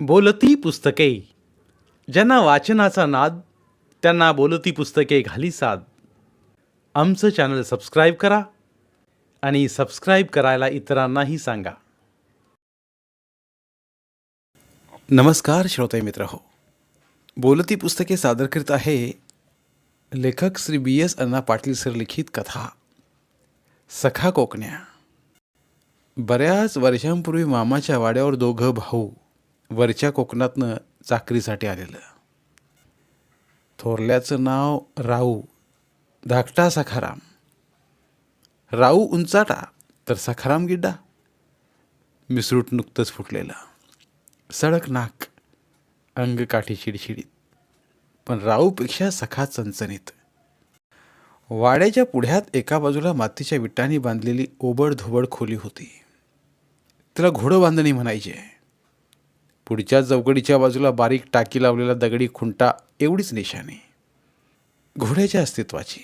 बोलती पुस्तके. ज्यांना वाचनाचा नाद त्यांना बोलती पुस्तके घाली साद. आमचं चॅनल सबस्क्राईब करा आणि सबस्क्राईब करायला इतरांनाही सांगा. नमस्कार श्रोते मित्र हो. बोलती पुस्तके सादर करीत आहे लेखक Shri B S Anna Patil sir लिखित कथा सखा कोकण्या. बऱ्याच वर्षांपूर्वी मामाच्या वाड्यावर दोघं भाऊ वरच्या कोकणातनं चाकरीसाठी आलेलं. थोरल्याचं नाव राऊ. धाकटा सखाराम. राऊ उंचाटा तर सखाराम गिड्डा. मिसरूट नुकतंच फुटलेलं. सडक नाक अंग काठी शिडशिडीत. पण राऊपेक्षा सखा चणचणीत. वाड्याच्या पुढ्यात एका बाजूला मातीच्या विटांनी बांधलेली ओबड धोबड खोली होती. तिला घोडं बांधणी म्हणायचे. पुढच्या चौकडीच्या बाजूला बारीक टाकी लावलेला दगडी खुंटा एवढीच निशाणी. घोड्याच्या अस्तित्वाची.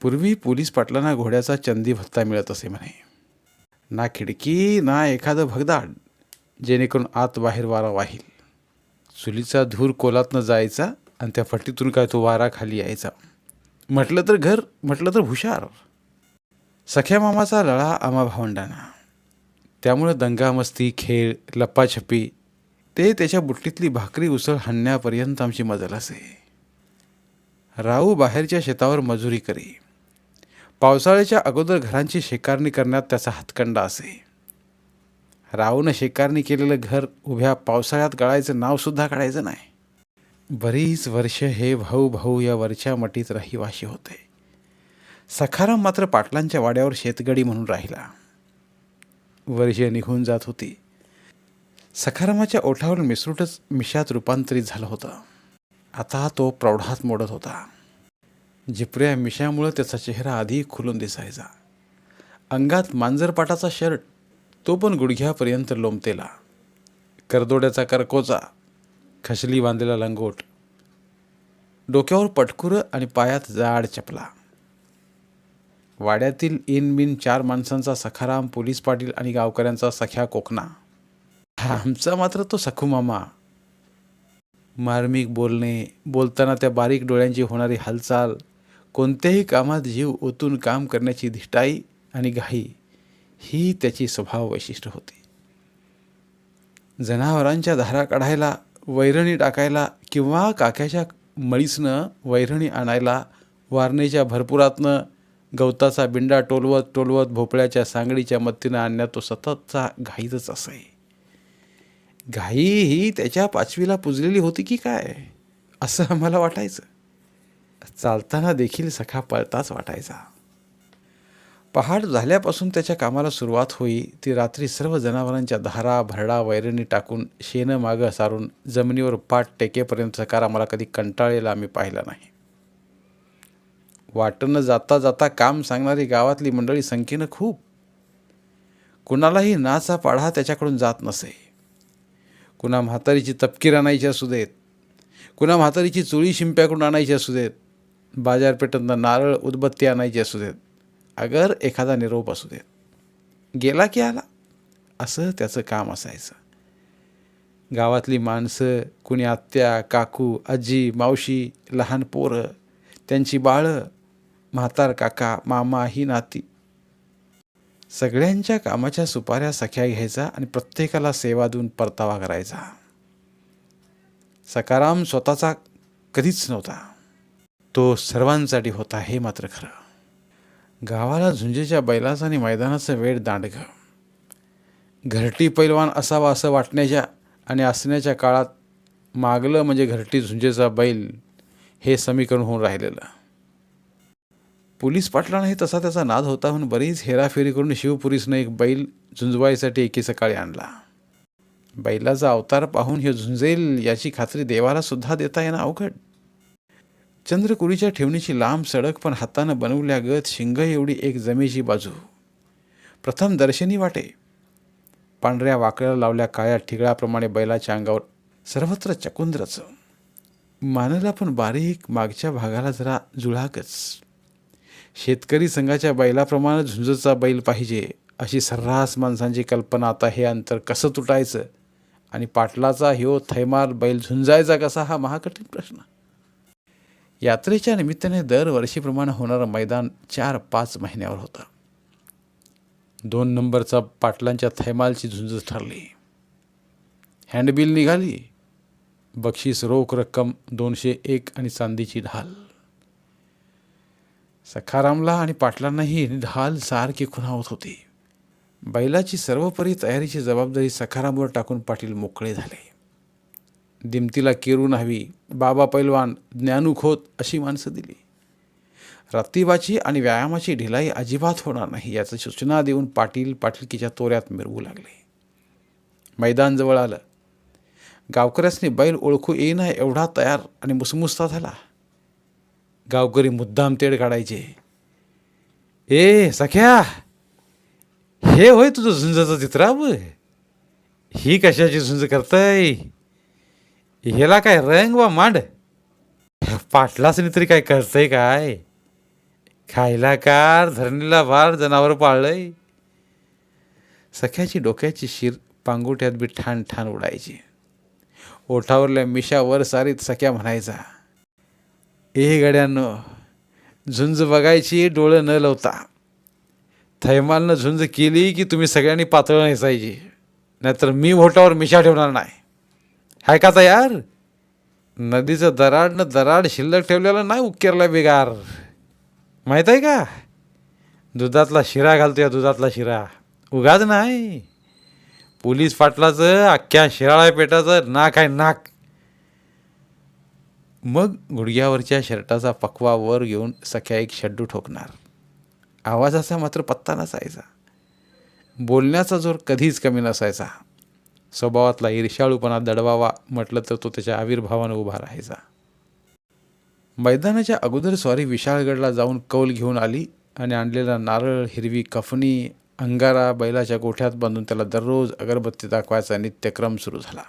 पूर्वी पोलीस पाटलांना घोड्याचा चंदी भत्ता मिळत असे म्हणे. ना खिडकी ना एखादं भगदाड जेणेकरून आत बाहेर वारा वाहील. चुलीचा धूर कोलातनं जायचा आणि त्या फटीतून काय तो वारा खाली यायचा. म्हटलं तर घर म्हटलं तर हुशार. सख्या मामाचा लळा आमा भावंडांना. त्यामुळं दंगामस्ती खेळ लप्पाछपी ते त्याच्या बुटलीतली भाकरी उसळ हाणण्यापर्यंत आमची मजल असे. राहू बाहेरच्या शेतावर मजुरी करी. पावसाळ्याच्या अगोदर घरांची शेकारणी करण्यात त्याचा हातकंडा असे. राऊनं शेकारणी केलेलं घर उभ्या पावसाळ्यात गळायचं नावसुद्धा काढायचं नाही. बरीच वर्ष हे भाऊ भाऊ या वरच्या मटीत रहिवाशी होते. सखाराम मात्र पाटलांच्या वाड्यावर शेतगडी म्हणून राहिला. वर्ष निघून जात होती. सखारामाच्या ओठावर मिसरूटच मिशात रूपांतरित झालं होतं. आता तो प्रौढात मोडत होता. जिपऱ्या मिशामुळं त्याचा चेहरा आधी खुलून दिसायचा. अंगात मांजरपाटाचा शर्ट तो पण गुडघ्यापर्यंत लोंबतेला. करदोड्याचा करकोचा खशली बांधलेला लंगोट. डोक्यावर पटकुरं आणि पायात जाड चपला. वाड्यातील इन बिन चार माणसांचा सखाराम पोलीस पाटील आणि गावकऱ्यांचा सख्या कोकणा. आमचा मात्र तो सखू मामा. मार्मिक बोलणे बोलताना त्या बारीक डोळ्यांची होणारी हालचाल कोणत्याही कामात जीव ओतून काम करण्याची धिटाई आणि घाई ही त्याची स्वभाव वैशिष्ट्य होती. जनावरांच्या धारा काढायला वैरणी टाकायला किंवा काक्याच्या मळीसनं वैरणी आणायला वारणेच्या भरपुरातनं गवताचा बिंडा टोलवत टोलवत भोपळ्याच्या सांगडीच्या मत्तीनं आणण्यात तो सततचा घाईतच असे. घाई ही त्याच्या पाचवीला पुजलेली होती की काय? असं आम्हाला वाटायचं. चालताना देखील सखा पळताच वाटायचा. पहाड झाल्यापासून त्याच्या कामाला सुरुवात होई ती रात्री सर्व जनावरांच्या धारा भरडा वैरणी टाकून शेणं मागं सारून जमिनीवर पाठ टेकेपर्यंत सकार आम्हाला कधी कंटाळलेला आम्ही पाहिला नाही. वाटणं जाता जाता काम सांगणारी गावातली मंडळी संख्येनं खूप. कुणालाही नाचा पाढा त्याच्याकडून जात नसे. कुणा म्हातारीची तपकीर आणायची असू देत कुणा म्हातारीची चुळी शिंप्याकडून आणायची असू देत बाजारपेठांना नारळ उदबत्ती आणायची असू देत अगर एखादा निरोप असू देत. गेला की आला? असं त्याचं काम असायचं. गावातली माणसं कुणी आत्या काकू आजी मावशी लहान पोरं त्यांची बाळं म्हातार काका मामा ही नाती. सगळ्यांच्या कामाच्या सुपाऱ्या सख्या घ्यायचा आणि प्रत्येकाला सेवा देऊन परतावा करायचा. सकाराम स्वतःचा कधीच नव्हता. तो सर्वांसाठी होता हे मात्र खरं. गावाला झुंजेच्या बैलाचं आणि मैदानाचं वेळ दांडगं. घरटी पैलवान असावा असं वाटण्याच्या आणि असण्याच्या काळात मागलं म्हणजे घरटी झुंजेचा बैल हे समीकरण होऊन राहिलेलं. पोलीस पाटलांनाही तसा त्याचा नाद होता म्हणून बरीच हेराफेरी करून शिवपुरीसनं एक बैल झुंजवायसाठी एके सकाळी आणला. बैलाचा अवतार पाहून हे झुंजेल याची खात्री देवाला सुद्धा देता येणं अवघड. चंद्रकुरीच्या ठेवणीची लांब सडक पण हातानं बनवल्यागत शिंग एवढी एक जमेची बाजू. प्रथम दर्शनी वाटे. पांढऱ्या वाकड्याला लावल्या काळ्या ठिगळाप्रमाणे बैलाच्या अंगावर सर्वत्र चकुंद्रचं. मानला पण बारीक मागच्या भागाला जरा जुळाकच शेतकरी संघाच्या बैलाप्रमाणे झुंजचा बैल पाहिजे अशी सर्रास माणसांची कल्पना. आता हे अंतर कसं तुटायचं? आणि पाटलाचा ह्यो थैमार बैल झुंजायचा कसा हा महाकठीण प्रश्न. यात्रेच्या निमित्ताने दरवर्षीप्रमाणे होणारं मैदान चार पाच महिन्यावर होतं. दोन नंबरचा पाटलांच्या थैमालची झुंज ठरली. हँडबिल निघाली. बक्षीस रोख रक्कम दोनशे एक आणि चांदीची ढाल. सखारामला आणि पाटलांनाही ढाल सारखी खुणावत होती. बैलाची सर्वपरी तयारीची जबाबदारी सखारामवर टाकून पाटील मोकळे झाले. दिमतीला केरून हवी बाबा पैलवान ज्ञानुखोत अशी माणसं दिली. रत्तीबाची आणि व्यायामाची ढिलाई अजिबात होणार नाही याचं सूचना देऊन पाटील पाटीलकीच्या तोऱ्यात मिरवू लागले. मैदान जवळ आलं. गावकऱ्यासनी बैल ओळखू येईना एवढा तयार आणि मुसमुसता झाला. गावकरी मुद्दाम तेड काढायचे. ए सख्या हे होय तुझं झुंजाचं चित्राब ही कशाची झुंज करताय? ह्याला काय रंग वा मांड? पाटलासनी तरी काय करतंय काय? खायला कार धरणीला भार जनावर पाळलंय. सख्याची डोक्याची शिर पांगुट्यात बी ठाण ठाण उडायची. ओठावरल्या मिशावर सारीत सख्या म्हणायचा ए गड्यांनो झुंज बघायची डोळं न लावता. थैमालनं झुंज केली की तुम्ही सगळ्यांनी पातळ नेसायची नाहीतर मी ओठावर मिशा ठेवणार नाही. हाय का तयार? नदीचं दराडनं दराड शिल्लक ठेवलेलं नाही उकेरला बेगार. माहीत आहे का? दुधातला शिरा घालतो या दुधातला शिरा. उगाच नाही. पोलीस पाटलाचं अख्ख्या शिराळा पेटाचं नाक आहे नाक. मग गुडघ्यावरच्या शर्टाचा पकवा वर घेऊन सख्या एक शड्डू ठोकणार. आवाजाचा मात्र पत्ता नसायचा. बोलण्याचा जोर कधीच कमी नसायचा. स्वभावातला ईर्ष्याळूपणा दडवावा म्हटलं तर तो त्याच्या आविर्भावानं उभा राहायचा. मैदानाच्या अगोदर स्वारी विशाळगडला जाऊन कौल घेऊन आली आणि आणलेला नारळ हिरवी कफनी अंगारा बैलाच्या गोठ्यात बांधून त्याला दररोज अगरबत्ती दाखवायचा नित्यक्रम सुरू झाला.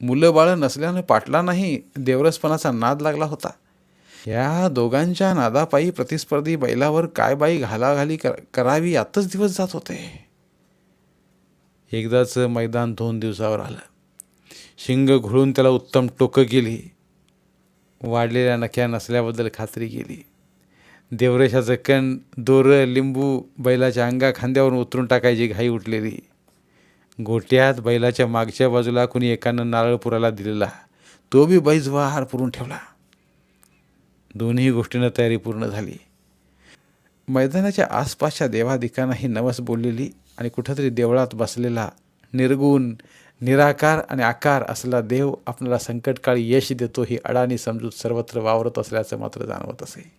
मुलं बाळं नसल्यानं पाटलांनाही देवरसपणाचा नाद लागला होता. या दोघांच्या नादापायी प्रतिस्पर्धी बैलावर काय बाई घालाघाली कर करावी यातच दिवस जात होते. एकदाचं मैदान दोन दिवसावर आलं. शिंग घुळून त्याला उत्तम टोकं गेली. वाढलेल्या नख्या नसल्याबद्दल खात्री केली देवरेशाचं कण दोरं लिंबू बैलाच्या अंगा खांद्यावरून उतरून टाकायची घाई उठलेली. गोट्यात बैलाच्या मागच्या बाजूला कुणी एकानं नारळ पुराला दिलेला. तो बी बैज हार पुरून ठेवला. दोन्ही गोष्टीनं तयारी पूर्ण झाली. मैदानाच्या आसपासच्या देवादिकांनाही नवस बोललेली आणि कुठंतरी देवळात बसलेला निर्गुण निराकार आणि आकार असलेला देव आपल्याला संकटकाळी यश देतो ही अडाणी समजूत सर्वत्र वावरत असल्याचं मात्र जाणवत असे.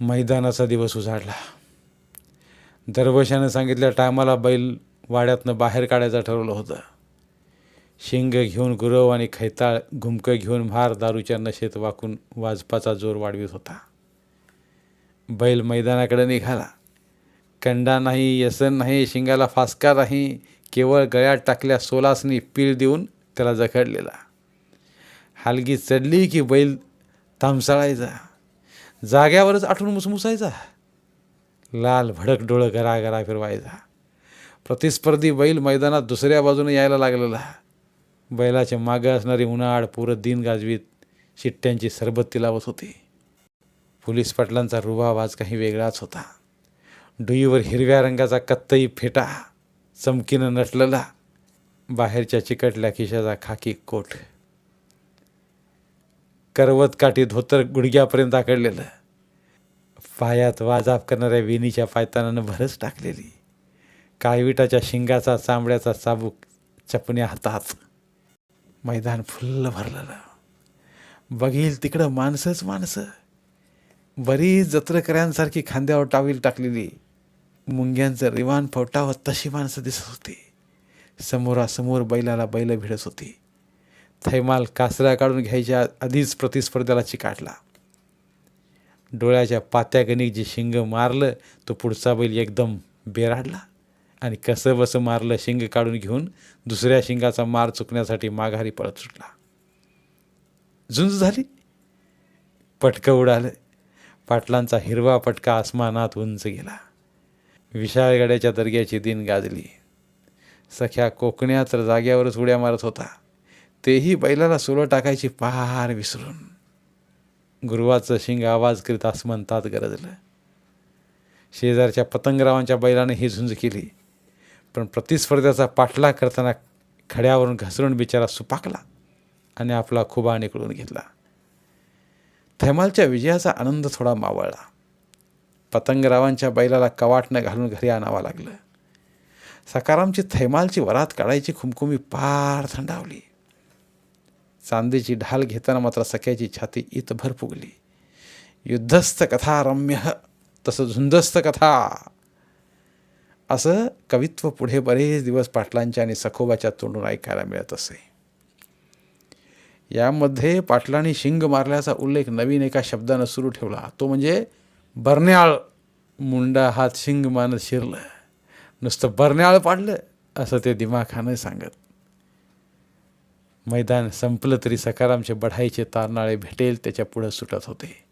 मैदानाचा दिवस उजाडला. दरवर्षानं सांगितल्या टायमाला बैल वाड्यातनं बाहेर काढायचं ठरवलं होतं. शिंग घेऊन गुरव आणि खैताळ घुमकं घेऊन म्हार दारूच्या नशेत वाकून वाजपाचा जोर वाढवित होता. बैल मैदानाकडे निघाला. कंडा नाही यसन नाही शिंगाला फासका नाही केवळ गळ्यात टाकल्या सोलासनी पीळ देऊन त्याला जखडलेला. हालगी चढली की बैल तामसाळायचा. जाग्यावरच आठवून मुसमुसायचा. लाल भडक डोळं गरा घरा फिरवायचा. प्रतिस्पर्धी बैल मैदानात दुसऱ्या बाजूने यायला लागलेला. बैलाच्या मागं असणारी उन्हाळ पुरं दिन गाजवीत शिट्ट्यांची सरबत्ती लावत होती. पोलीस पाटलांचा रुबा आवाज काही वेगळाच होता. डुईवर हिरव्या रंगाचा कत्तई फेटा चमकीनं नटलेला बाहेरच्या चिकटल्या खिशाचा खाकी कोट. करवत काठी धोतर गुडघ्यापर्यंत आकडलेलं पायात वाजाप करणाऱ्या विणीच्या पायतानानं भरच टाकलेली. काळविटाच्या शिंगाचा चांबड्याचा चाबूक चपण्या हातात. मैदान फुल्ल भरलेलं. बघील तिकडं माणसंच माणसं. बरीच जत्रकऱ्यांसारखी खांद्यावर टावील टाकलेली. मुंग्यांचं रिवान फवटावं तशी माणसं दिसत होती. समोरासमोर बैलाला बैल भिडत होती. थैमाल कासऱ्या काढून घ्यायच्या आधीच प्रतिस्पर्ध्याला चिकाटला. डोळ्याच्या पात्यागणिक जे शिंग मारलं तो पुढचा बैल एकदम बेराडला. आणि कसं बसं मारलं शिंग काढून घेऊन दुसऱ्या शिंगाचा मार चुकण्यासाठी माघारी पळत सुटला. झुंज झाली. पटकं उडालं. पाटलांचा हिरवा पटका आसमानात उंच गेला. विशाळगड्याच्या दर्ग्याची दिन गाजली. सख्या कोकण्यात तर जाग्यावरच उड्या मारत होता. तेही बैलाला सोलं टाकायची पार विसरून. गुरुवाचं शिंग आवाज करीत आसमंतात गरजलं. शेजारच्या पतंगरावांच्या बैलाने ही झुंज केली. पण प्रतिस्पर्ध्याचा पाठलाग करताना खड्यावरून घसरून बिचारा सुपाकला आणि आपला खुबा निकळून घेतला. थैमालच्या विजयाचा आनंद थोडा मावळला. पतंगरावांच्या बैलाला कवाटनं घालून घरी आणावं लागलं. सकारामची थैमालची वरात काढायची खुमखुमी पार थंडावली. चांदीची ढाल घेताना मात्र सख्याची छाती इतभर फुगली. युद्धस्थ कथा रम्य तसं झुंजस्थ कथा असं कवित्व पुढे बरेच दिवस पाटलांच्या आणि सखोबाच्या तोंडून ऐकायला मिळत असे. यामध्ये पाटलांनी शिंग मारल्याचा उल्लेख नवीन एका शब्दानं सुरू ठेवला. तो म्हणजे बर्न्याळ मुंडा हात शिंग मानत शिरलं. नुसतं बर्न्याळ पाडलं असं ते दिमाखानं सांगत. मैदान संपलं तरी सकारामचे बढाईचे तारनाळे भेटेल त्याच्या पुढं सुटत होते.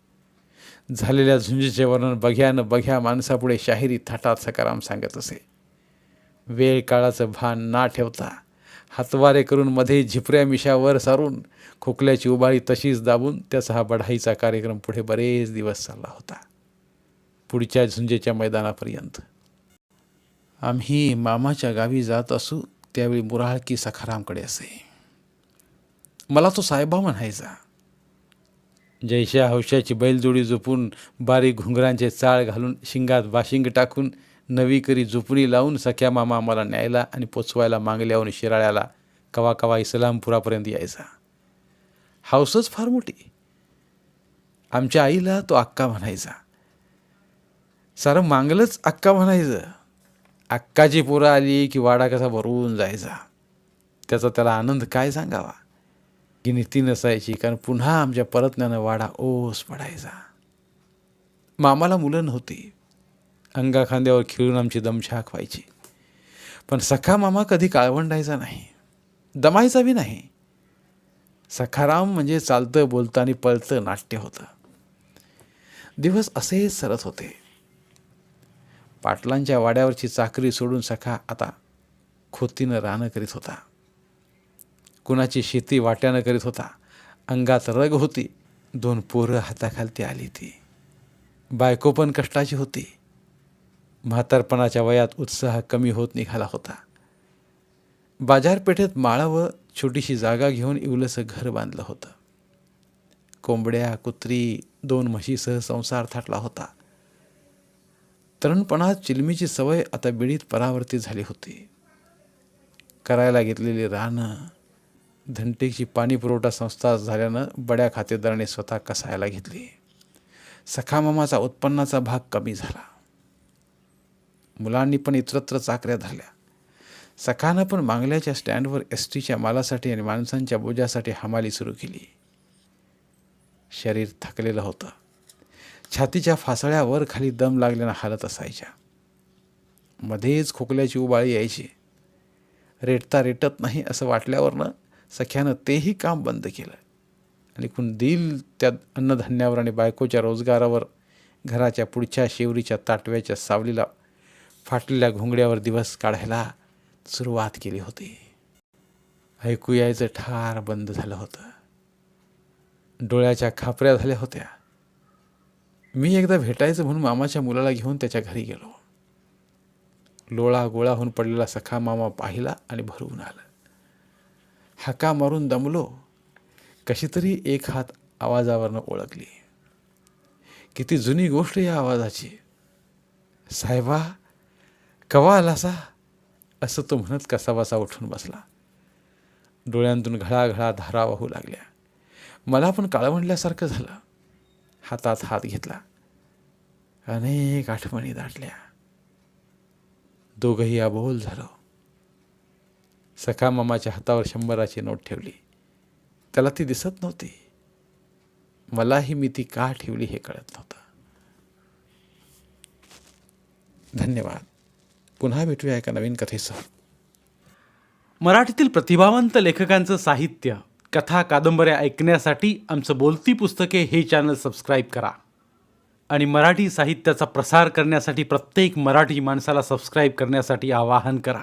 झालेल्या झुंजीचे वर्णन बघ्यानं बघ्या माणसापुढे शाहिरी थाटात सकाराम सांगत असे. वेळ काळाचं भान ना ठेवता हातवारे करून मध्ये झिपऱ्या मिशावर सारून खोकल्याची उबाळी तशीच दाबून त्याचा हा बढाईचा कार्यक्रम पुढे बरेच दिवस चालला होता. पुढच्या झुंजेच्या मैदानापर्यंत. आम्ही मामाच्या गावी जात असू त्यावेळी मुराळकी सखारामकडे असे. मला तो साहेबा म्हणायचा जैशा हौशाची बैलजोडी झोपून बारीक घुंगरांचे चाळ घालून शिंगात बाशिंग टाकून नवी करी झोपडी लावून सख्या मामा मला न्यायला आणि पोचवायला मागल्याहून शिराळ्याला कवा कवा इस्लामपुरापर्यंत यायचा. हाऊसच फार मोठी. आमच्या आईला तो अक्का म्हणायचा. सारं मांगलंच अक्का म्हणायचं. अक्काची पोरं आली की वाडा कसा भरून जायचा. त्याचा त्याला आनंद काय सांगावा? ही नीती नसायची कारण पुन्हा आमच्या परतण्यानं वाडा ओस पडायचा मामाला मुलं नव्हती अंगा खांद्यावर खिळून आमची दमछाक व्हायची पण सखा मामा कधी काळवंडायचा नाही दमायचा बी नाही सखाराम म्हणजे चालतं बोलतं आणि पळतं नाट्य होतं दिवस असेच सरत होते पाटलांच्या वाड्यावरची चाकरी सोडून सखा आता खोतीनं रानं करीत होता कुणाची शेती वाट्यानं करीत होता. अंगात रग होती. दोन पोरं हाताखालती आली ती बायको पण कष्टाची होती. म्हातारपणाच्या वयात उत्साह कमी होत निघाला होता. बाजारपेठेत माळावं छोटीशी जागा घेऊन इवलंसं घर बांधलं होतं. कोंबड्या कुत्री दोन म्हशीसह संसार थाटला होता. तरुणपणात चिलमीची सवय आता बिडीत परावर्ती झाली होती. करायला घेतलेली रानं धनटेकची पाणी पुरवठा संस्था झाल्यानं बड्या खातेदाराने स्वतः कसायला घेतली. सखामामाचा उत्पन्नाचा भाग कमी झाला. मुलांनी पण इतरत्र चाकऱ्या धरल्या. सखानं पण मांगल्याच्या स्टँडवर एस टीच्या मालासाठी आणि माणसांच्या बोजासाठी हमाली सुरू केली. शरीर थकलेलं होतं. छातीच्या फासळ्यावर खाली दम लागल्यानं हालत असायच्या. मध्येच खोकल्याची उबाळी यायची. रेटता रेटत नाही असं वाटल्यावरनं सख्यानं तेही काम बंद केलं आणि कोण दिल त्या अन्नधान्यावर आणि बायकोच्या रोजगारावर घराच्या पुढच्या शेवरीच्या ताटव्याच्या सावलीला फाटलेल्या घोंगड्यावर दिवस काढायला सुरुवात केली होती. ऐकू यायचं ठार बंद झालं होतं. डोळ्याच्या खापऱ्या झाल्या होत्या. मी एकदा भेटायचं म्हणून मामाच्या मुलाला घेऊन त्याच्या घरी गेलो. लोळा गोळा होऊन पडलेला सखा मामा पाहिला आणि भरवून आला. हाका मारून दमलो. कशी तरी एक हात आवाजावरनं ओळखली. किती जुनी गोष्ट या आवाजाची. साहेबा कवा आलासा? असं तो म्हणत कसाबसा उठून बसला. डोळ्यांतून घळाघळा धारा वाहू लागल्या. मला पण काळवंडल्यासारखं झालं. हातात हात घेतला. अनेक आठवणी दाटल्या. दोघंही अबोल झालो. सखा मामाच्या हातावर शंभराची नोट ठेवली. त्याला ती दिसत नव्हती. मलाही मी ती का ठेवली हे कळत नव्हतं. धन्यवाद. पुन्हा भेटूया एका नवीन कथेसह. मराठीतील प्रतिभावंत लेखकांचं साहित्य कथा कादंबऱ्या ऐकण्यासाठी आमचं बोलती पुस्तके हे चॅनल सबस्क्राईब करा. आणि मराठी साहित्याचा प्रसार करण्यासाठी प्रत्येक मराठी माणसाला सबस्क्राईब करण्यासाठी आवाहन करा.